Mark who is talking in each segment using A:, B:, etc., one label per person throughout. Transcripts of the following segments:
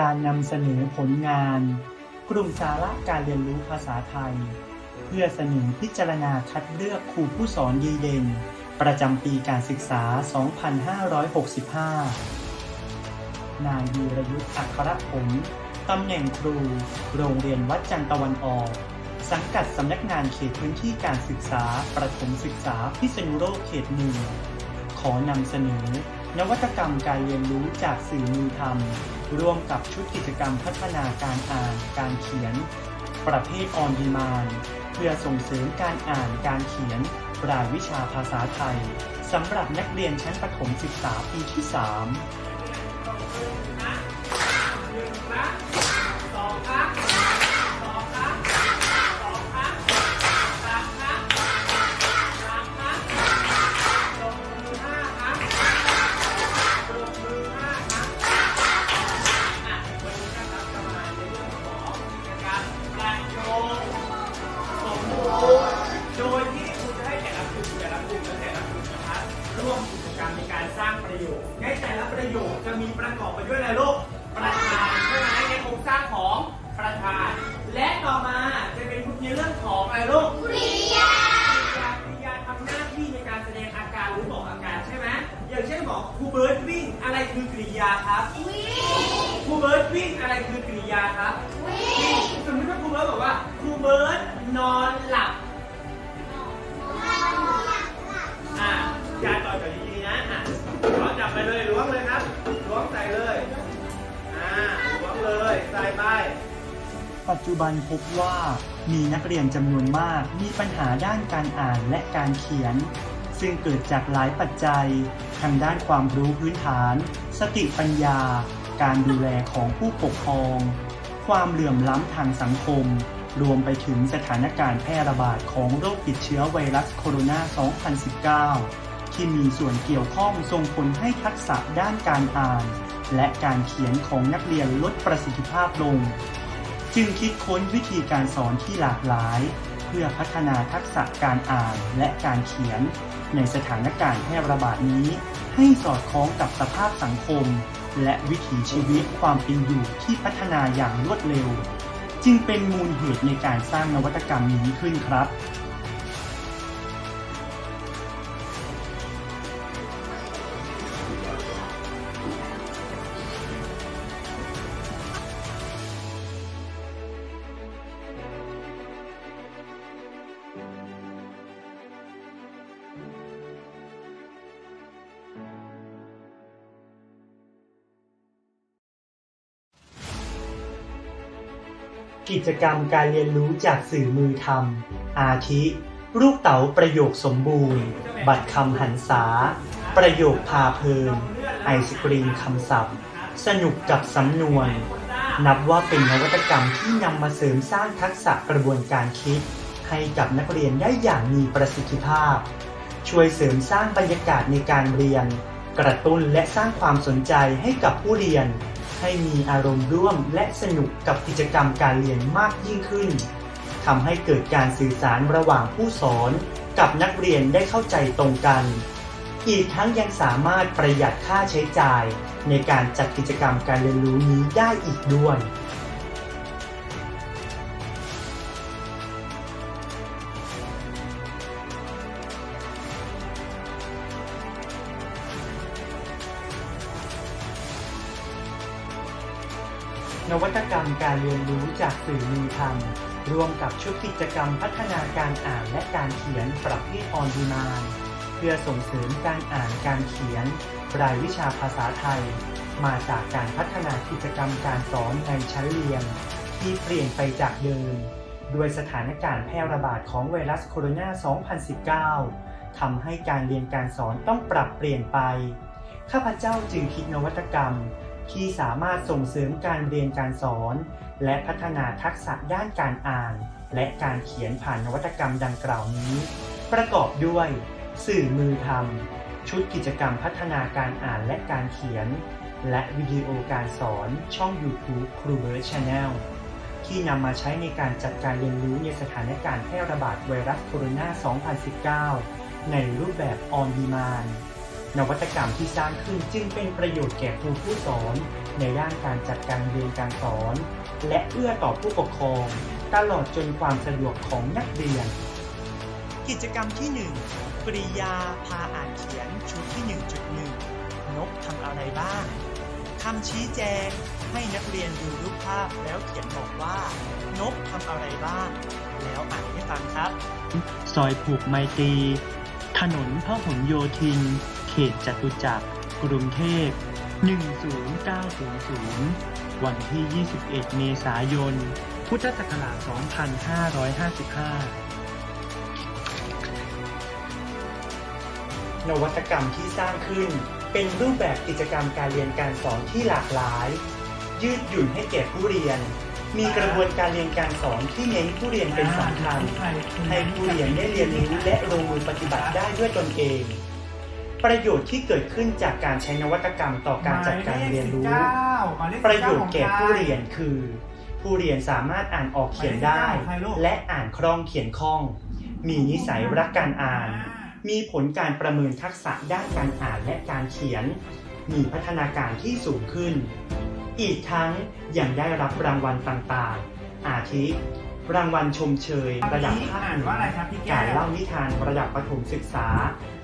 A: การนำเสนอผลงาน กลุ่มสาระการเรียนรู้ภาษาไทย เพื่อเสนอพิจารณาคัดเลือกครูผู้สอนดีเด่น ประจำปีการศึกษา 2565 นายวีรยุทธ์อัครผลตำแหน่งครู โรงเรียนวัดจันทตะวันออก สังกัดสำนักงานเขตพื้นที่การศึกษา ประถมศึกษาพิษณุโลกเขตหนึ่งขอนำเสนอ นวัตกรรมการเรียนรู้จากสื่อมือทำร่วมกับชุดกิจกรรมพัฒนาการอ่าน การเขียน ประเภทออนดีมานเพื่อส่งเสริมการอ่านการเขียนรายวิชาภาษาไทยสำหรับนักเรียนชั้นประถมศึกษาปีที่ 3
B: สร้างประโยชน์ในแต่ละประโยชน์จะมีประกอบไปด้วยอะไรลูกประธานใช่ไหมในโครงสร้างของประธาน และต่อมาจะเป็นในเรื่องของอะไรลูกกริยากริยาทำหน้าที่ในการแสดงอาการหรือบอกอาการใช่ไหมอย่างเช่นบอกครูเบิร์ตวิ่งอะไรคือกริยาครับครูเบิร์ตวิ่งอะไรคือกริยาครับวิ่งสมมติว่าครูเบิร์ตบอกว่าครูเบิร์ตนอนหลับ เลยล้วงเลยครับล้วงใส่เลยอ่าล้วงเลยใส่ไป
A: ปัจจุบันพบว่ามีนักเรียนจำนวนมากมีปัญหาด้านการอ่านและการเขียน ซึ่งเกิดจากหลายปัจจัยทางด้านความรู้พื้นฐาน สติปัญญา การดูแลของผู้ปกครอง ความเหลื่อมล้ำทางสังคม รวมไปถึงสถานการณ์แพร่ระบาดของโรคติดเชื้อไวรัสโคโรนา 2019 ที่มีส่วนเกี่ยวข้องส่งผลให้ทักษะด้านการอ่าน และการเขียนของนักเรียนลดประสิทธิภาพลง จึงคิดค้นวิธีการสอนที่หลากหลาย เพื่อพัฒนาทักษะการอ่านและการเขียน ในสถานการณ์แพร่ระบาดนี้ ให้สอดคล้องกับสภาพสังคม และวิถีชีวิตความเป็นอยู่ที่พัฒนาอย่างรวดเร็ว จึงเป็นมูลเหตุในการสร้างนวัตกรรมนี้ขึ้นครับ กิจกรรมการเรียนรู้จากสื่อมือทำอาทิรูปเต๋าประโยคสมบูรณ์ บัตรคำหันษา ประโยคพาเพลินไอศกรีมคำศัพท์ สนุกกับสำนวน นับว่าเป็นนวัตกรรมที่นำมาเสริมสร้างทักษะกระบวนการคิด ให้กับนักเรียนได้อย่างมีประสิทธิภาพ ช่วยเสริมสร้างบรรยากาศในการเรียน กระตุ้นและสร้างความสนใจให้กับผู้เรียน ให้มีอารมณ์ร่วมและสนุกกับกิจกรรมการเรียนมากยิ่งขึ้นทำให้เกิดการสื่อสารระหว่างผู้สอนกับนักเรียนได้เข้าใจตรงกัน อีกทั้งยังสามารถประหยัดค่าใช้จ่ายในการจัดกิจกรรมการเรียนรู้นี้ได้อีกด้วย นวัตกรรมการเรียนรู้จากสื่อมือทำรวมกับชุดกิจกรรมพัฒนาการอ่านและการเขียนประเภทออนดีมานเพื่อส่งเสริมการอ่านการเขียน รายวิชาภาษาไทย มาจากการพัฒนากิจกรรมการสอนในชั้นเรียน ที่เปลี่ยนไปจากเดิม ด้วยสถานการณ์แพร่ระบาดของไวรัสโคโรนา 2019 ทำให้การเรียนการสอนต้องปรับเปลี่ยนไป ข้าพเจ้าจึงคิดนวัตกรรม ที่สามารถส่งเสริมการเรียนการสอน และพัฒนาทักษะด้านการอ่าน และการเขียนผ่านนวัตกรรมดังกล่าวนี้ ประกอบด้วย สื่อมือทำชุดกิจกรรมพัฒนาการอ่านและการเขียน และวิดีโอการสอนช่อง YouTube ครูเบิร์ Channel ที่นำมาใช้ในการจัดการเรียนรู้ในสถานการณ์แพร่ระบาดไวรัสโคโรนา 2019 ในรูปแบบ On Demand น วัตกรรมที่สร้างขึ้นจึงเป็นประโยชน์แก่ครูผู้สอน ในด้านการจัดการเรียนการสอน และเอื้อต่อผู้ปกครอง ตลอดจนความสะดวกของนักเรียน กิจกรรมที่ 1 ปริยาพาอ่านเขียนชุดที่ 1.1 นกทำอะไรบ้างคำชี้แจงให้นักเรียนดูรูปภาพแล้วเขียนบอกว่า นกทำอะไรบ้าง แล้วอ่านให้ฟังครับ ซอยผูกไมตรีถนนพหลโยธินเข ตจตุจักร กรุงเทพ 10900 วันที่ 21 เมษายน พุทธศักราช 2555 นวัตกรรมที่สร้างขึ้นเป็นรูปแบบกิจกรรมการเรียนการสอนที่หลากหลาย ยืดหยุ่นให้แก่ผู้เรียน มีกระบวนการเรียนการสอนที่เน้นผู้เรียนเป็นสำคัญให้ผู้เรียนได้เรียนรู้และลงมือปฏิบัติได้ด้วยตนเอง ประโยชน์ที่เกิดขึ้นจากการใช้นวัตกรรมต่อการจัดการเรียนรู้
B: หมายเลข19
A: ประโยชน์แก่ผู้เรียนคือ ผู้เรียนสามารถอ่านออกเขียนได้
B: ใครลูก
A: และอ่านคล่องเขียนคล่อง มีนิสัยรักการอ่าน มีผลการประเมินทักษะด้านการอ่านและการเขียน มีพัฒนาการที่สูงขึ้น อีกทั้งยังได้รับรางวัลต่างๆ อาทิ รางวัลชมเชย ระดับภาค
B: อ่าน
A: เหนื
B: ว่าอะไร
A: อ
B: ครับพี่แก้
A: การ
B: ว
A: เล่านิทานระดับประถมศึกษา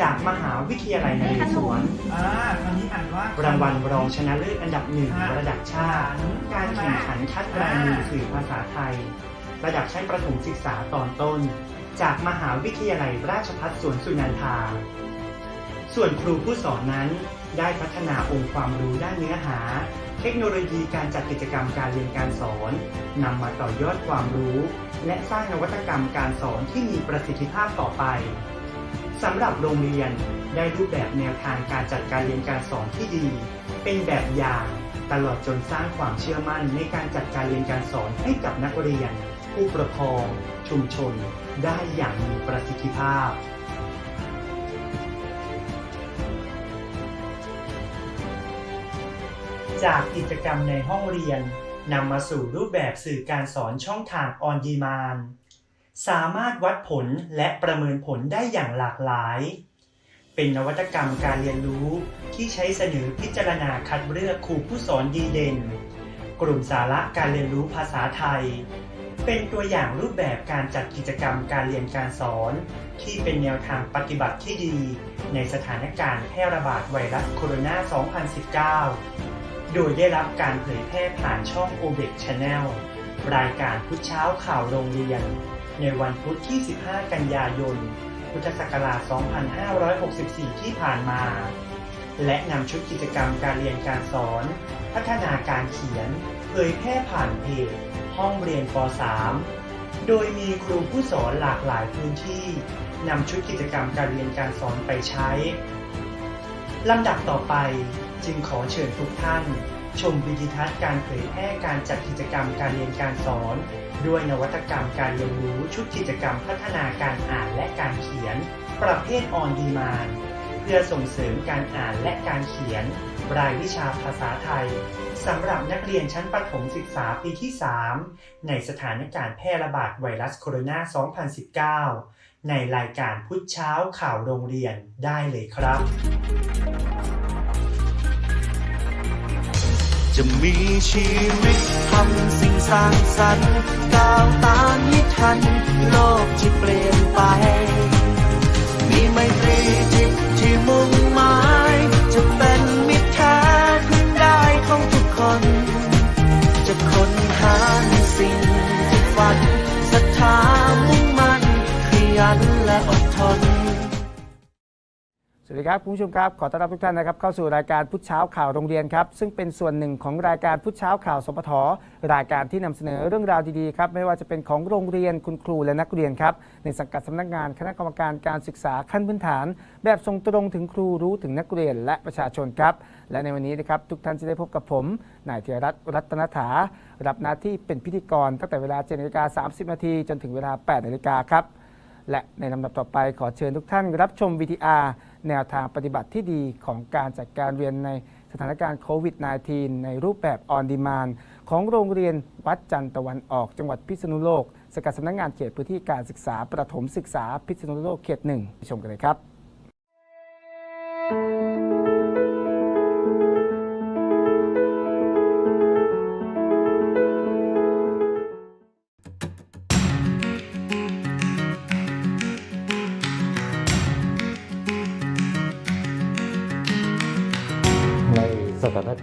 A: จากมหาวิทยาลัยนเรศวร
B: อ่าคำนี้อ่านว่ารา
A: งวัลรองชนะเลิศอันดับหนึ่ง
B: อ่า
A: ระดับชาติ การแข่งขันคัดลายมือสื่อภาษาไทย ระดับชั้นประถมศึกษาตอนต้น จากมหาวิทยาลัยราชภัฏสวนสุนันทา ส่วนครูผู้สอนนั้น ได้พัฒนาองค์ความรู้ด้านเนื้อหา เทคโนโลยีการจัดกิจกรรมการเรียนการสอนนำมาต่อยอดความรู้ และสร้างนวัตกรรมการสอนที่มีประสิทธิภาพต่อไปสำหรับโรงเรียนได้รูปแบบแนวทางการจัดการเรียนการสอนที่ดี เป็นแบบอย่างตลอดจนสร้างความเชื่อมั่นในการจัดการเรียนการสอนให้กับนักเรียน ผู้ปกครอง ชุมชน ได้อย่างมีประสิทธิภาพ จากกิจกรรมในห้องเรียนนำมาสู่รูปแบบสื่อการสอนช่องทางออนดีมานสามารถวัดผลและประเมินผลได้อย่างหลากหลาย เป็นนวัตกรรมการเรียนรู้ที่ใช้เสนอพิจารณาคัดเลือกครูผู้สอนดีเด่น กลุ่มสาระการเรียนรู้ภาษาไทย เป็นตัวอย่างรูปแบบการจัดกิจกรรมการเรียนการสอน ที่เป็นแนวทางปฏิบัติที่ดี ในสถานการณ์แพร่ระบาดไวรัสโคโรนา 2019 โดยได้รับการเผยแพร่ผ่านช่อง o b e c Channel รายการพุธเช้าข่าวโรงเรียน ในวันพุธที่ 15 กันยายน พุทธศักราช 2564 ที่ผ่านมา และนำชุดกิจกรรมการเรียนการสอน พัฒนาการเขียน เผยแพร่ผ่านเพจห้องเรียนป .3 โดยมีครูผู้สอนหลากหลายพื้นที่นำชุดกิจกรรมการเรียนการสอนไปใช้ลำดับต่อไป จึงขอเชิญทุกท่าน ชมวิดีทัศน์การเผยแพร่การจัดกิจกรรมการเรียนการสอน ด้วยนวัตกรรมการเรียนรู้ชุดกิจกรรมพัฒนาการอ่านและการเขียน ประเภทออนดีมานเพื่อส่งเสริมการอ่านและการเขียน รายวิชาภาษาไทยสำหรับนักเรียนชั้นประถมศึกษาปีที่ 3 ในสถานการณ์แพร่ระบาดไวรัสโคโรนา 2019 ในรายการพุทธเช้าข่าวโรงเรียนได้เลยครับ
C: จะมีชีวิตทำสิ่งสร้างสรรค์ก้าวตามให้ทัน โลกที่เปลี่ยนไป มีไมตรีจิตที่มุ่งหมายจะเป็นมิตรแท้พึ่งได้ของทุกคน จะค้นหาในสิ่งที่ฝันศรัทธามุ่งมั่นขยันและอดทน
D: สวัสดีครับคุณผู้ชมครับ ขอต้อนรับทุกท่านนะครับเข้าสู่รายการพุทธเช้าข่าวโรงเรียนครับ ซึ่งเป็นส่วนหนึ่งของรายการพุทธเช้าข่าวสปทรายการที่นำเสนอเรื่องราวดีๆครับไม่ว่าจะเป็นของโรงเรียนคุณครูและนักเรียนครับในสังกัดสำนักงานคณะกรรมการการศึกษาขั้นพื้นฐาน แบบส่งตรงถึงครูรู้ถึงนักเรียนและประชาชนครับ และในวันนี้นะครับทุกท่านจะได้พบกับผมนายเทียรัตน์รัตนถารับหน้าที่เป็นพิธีกรตั้งแต่เวลา7นาฬิกา30นาทีจนถึงเวลา8นาฬิกาครับและในลำดับต่อไปขอเชิญทุกท่านรับชม VTR แนวทางปฏิบัติที่ดีของการจัดการเรียนในสถานการณ์โควิด -19 ในรูปแบบออนดีมานของโรงเรียนวัดจันทร์ตะวันออกจังหวัดพิษณุโลกสกัดสำนักงานเขตพื้นที่การศึกษาประถมศึกษาพิษณุโลกเขตหนึ่งชมกันเลยครับ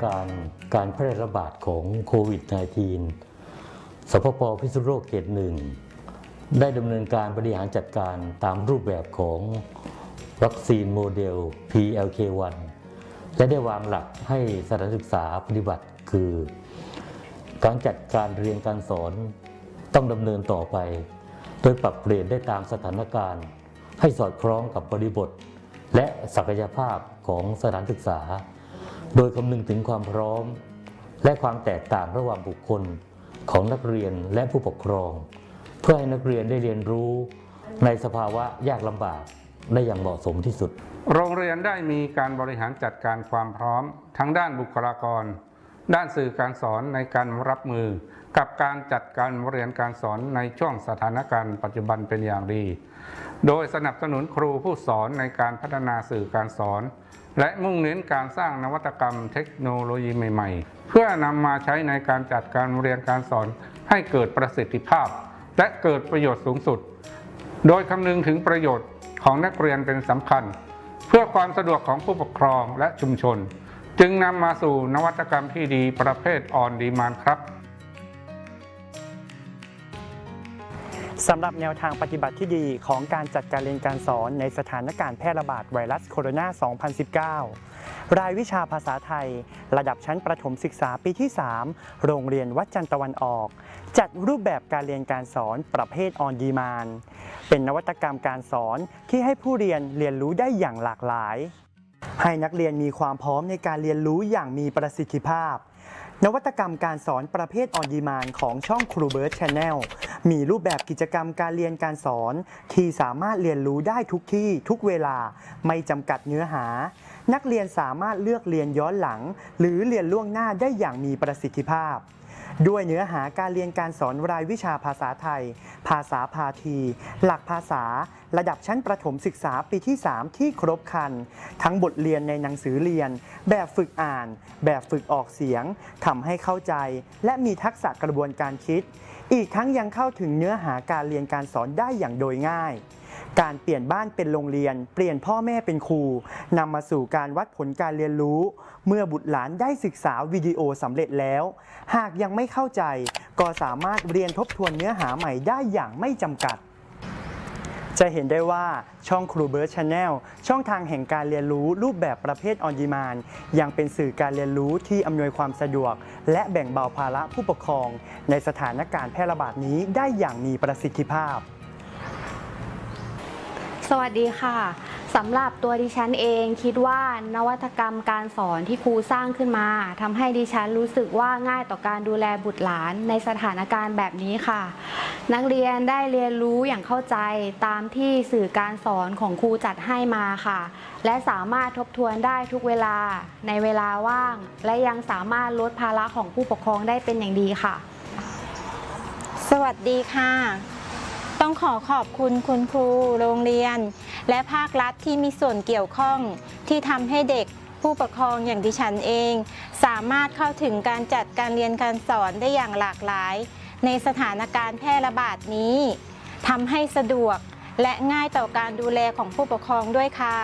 E: การณ์การแพร่ระบาดของโควิด -19 สพปพิษณุโลกเขตหนึ่งได้ดำเนินการบริหารจัดการตามรูปแบบของวัคซีนโมเดล PLK1 และได้วางหลักให้สถานศึกษาปฏิบัติคือ การจัดการเรียนการสอนต้องดำเนินต่อไป โดยปรับเปลี่ยนได้ตามสถานการณ์ ให้สอดคล้องกับบริบท และศักยภาพของสถานศึกษา โดยคำนึงถึงความพร้อม และความแตกต่างระหว่างบุคคลของนักเรียนและผู้ปกครอง เพื่อให้นักเรียนได้เรียนรู้ในสภาวะยากลำบากได้อย่างเหมาะสมที่สุด
F: โรงเรียนได้มีการบริหารจัดการความพร้อม ทั้งด้านบุคลากร ด้านสื่อการสอนในการรับมือ กับการจัดการเรียนการสอนในช่วงสถานการณ์ปัจจุบันเป็นอย่างดี โดยสนับสนุนครูผู้สอนในการพัฒนาสื่อการสอน และมุ่งเน้นการสร้างนวัตกรรมเทคโนโลยีใหม่ๆ เพื่อนำมาใช้ในการจัดการเรียนการสอนให้เกิดประสิทธิภาพ และเกิดประโยชน์สูงสุด โดยคำนึงถึงประโยชน์ของนักเรียนเป็นสำคัญ เพื่อความสะดวกของผู้ปกครองและชุมชน จึงนำมาสู่นวัตกรรมที่ดีประเภทออนดีมานครับ
A: สำหรับแนวทางปฏิบัติที่ดีของการจัดการเรียนการสอนในสถานการณ์แพร่ระบาดไวรัสโคโรนา 2019 รายวิชาภาษาไทย ระดับชั้นประถมศึกษาปีที่ 3 โรงเรียนวัดจันทร์ตะวันออก จัดรูปแบบการเรียนการสอนประเภทออนดีมานเป็นนวัตกรรมการสอนที่ให้ผู้เรียนเรียนรู้ได้อย่างหลากหลาย ให้นักเรียนมีความพร้อมในการเรียนรู้อย่างมีประสิทธิภาพ นวัตกรรมการสอนประเภทออนดีมานของช่องครูเบิร์ตชาแนลมีรูปแบบกิจกรรมการเรียนการสอน ที่สามารถเรียนรู้ได้ทุกที่ทุกเวลาไม่จำกัดเนื้อหา นักเรียนสามารถเลือกเรียนย้อนหลัง หรือเรียนล่วงหน้าได้อย่างมีประสิทธิภาพ ด้วยเนื้อหาการเรียนการสอนรายวิชาภาษาไทย ภาษาพาที หลักภาษา ระดับชั้นประถมศึกษาปีที่ 3 ที่ครบคัน ทั้งบทเรียนในหนังสือเรียน แบบฝึกอ่าน แบบฝึกออกเสียงทำให้เข้าใจ และมีทักษะกระบวนการคิด อีกทั้งยังเข้าถึงเนื้อหาการเรียนการสอนได้อย่างโดยง่าย การเปลี่ยนบ้านเป็นโรงเรียน เปลี่ยนพ่อแม่เป็นครูนำมาสู่การวัดผลการเรียนรู้ เมื่อบุตรหลานได้ศึกษาวิดีโอสำเร็จแล้ว หากยังไม่เข้าใจ ก็สามารถเรียนทบทวนเนื้อหาใหม่ได้อย่างไม่จำกัด จะเห็นได้ว่าช่องครูเบิร์ตชาแนลช่องทางแห่งการเรียนรู้รูปแบบประเภทออนดีมานยังเป็นสื่อการเรียนรู้ที่อำนวยความสะดวก และแบ่งเบาภาระผู้ปกครอง ในสถานการณ์แพร่ระบาดนี้ได้อย่างมีประสิทธิภาพ
G: สวัสดีค่ะสำหรับตัวดิฉันเองคิดว่านวัตกรรมการสอนที่ครูสร้างขึ้นมาทำให้ดิฉันรู้สึกว่าง่ายต่อการดูแลบุตรหลานในสถานการณ์แบบนี้ค่ะ นักเรียนได้เรียนรู้อย่างเข้าใจตามที่สื่อการสอนของครูจัดให้มาค่ะ และสามารถทบทวนได้ทุกเวลาในเวลาว่าง และยังสามารถลดภาระของผู้ปกครองได้เป็นอย่างดีค่ะ
H: สวัสดีค่ะ ต้องขอขอบคุณคุณครู โรงเรียน และภาครัฐที่มีส่วนเกี่ยวข้องที่ทำให้เด็กผู้ปกครองอย่างดิฉันเอง สามารถเข้าถึงการจัดการเรียนการสอนได้อย่างหลากหลาย ในสถานการณ์แพร่ระบาดนี้ทำให้สะดวกและง่ายต่อการดูแลของผู้ปกครองด้วยค่ะ